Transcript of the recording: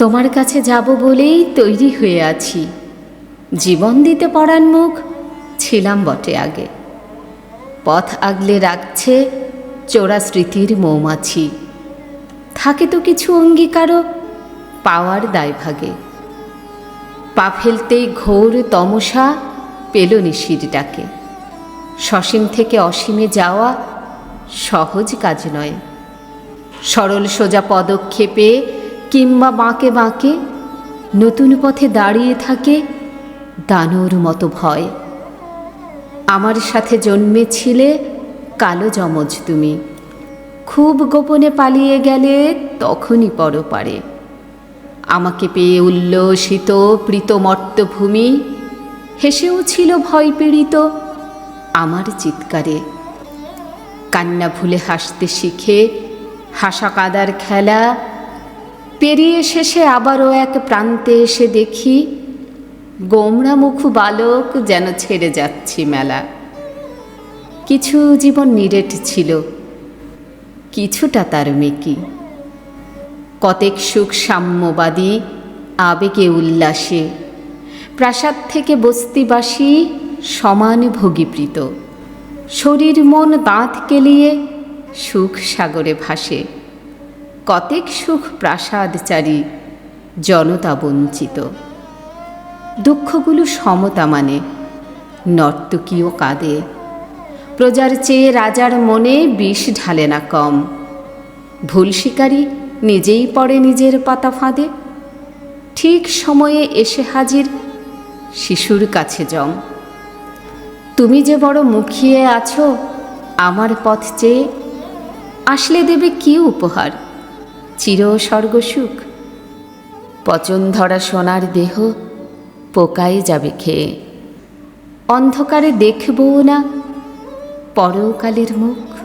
তোমার কাছে যাব বলেই তৈরি হয়ে আছি। জীবন দিতে পড়ার মুখ, ছিলাম বটে আগে। পথ আগলে রাখছে চোরা স্মৃতির মৌমাছি। থাকে তো কিছু অঙ্গীকারও পাওয়ার দায়ভাগে। পা ফেলতেই ঘোর তমসা পেল নিশির ডাকে। সসীম থেকে অসীমে যাওয়া সহজ কাজ নয়। সরল সোজা পদক্ষেপে কিংবা বাঁকে বাঁকে নতুন পথে দাঁড়িয়ে থাকে দানোর মতো ভয়। আমার সাথে জন্মেছিলে কালো যমজ তুমি। খুব গোপনে পালিয়ে গেলে তখনই পরপারে। আমাকে পেয়ে উল্লসিত প্রীত মর্তভূমি হেসেও ছিল ভয় পীড়িত আমার চিৎকারে। কান্না ভুলে হাসতে শিখে হাসা কাদার খেলা পেরিয়ে শেষে আবারও এক প্রান্তে এসে দেখি গোমরা মুখু বালক যেন ছেড়ে যাচ্ছি মেলা। কিছু জীবন নিরেট ছিল, কিছুটা তার মেকি। কতেক সুখ সাম্যবাদী, আবেগে উল্লাসে, প্রাসাদ থেকে বস্তিবাসী সমান ভোগীপ্রীত শরীর মন দাঁত কেলিয়ে সুখ সাগরে ভাসে। কতেক সুখ প্রাসাদচারী, জনতা বঞ্চিত। দুঃখগুলো সমতা মানে নর্তকীয় কাঁদে। প্রজার চেয়ে রাজার মনে বিষ ঢালে না কম। ভুল শিকারী নিজেই পড়ে নিজের পাতা ফাঁদে। ঠিক সময়ে এসে হাজির শিশুর কাছে জম। তুমি যে বড় মুখিয়ে আছো, আমার পথ চেয়ে আসলে দেবে কি উপহার? চির স্বর্গসুখ। পচন ধরা সোনার দেহ পোকায় যাবে খেয়ে। অন্ধকারে দেখবও না পরকালের মুখ।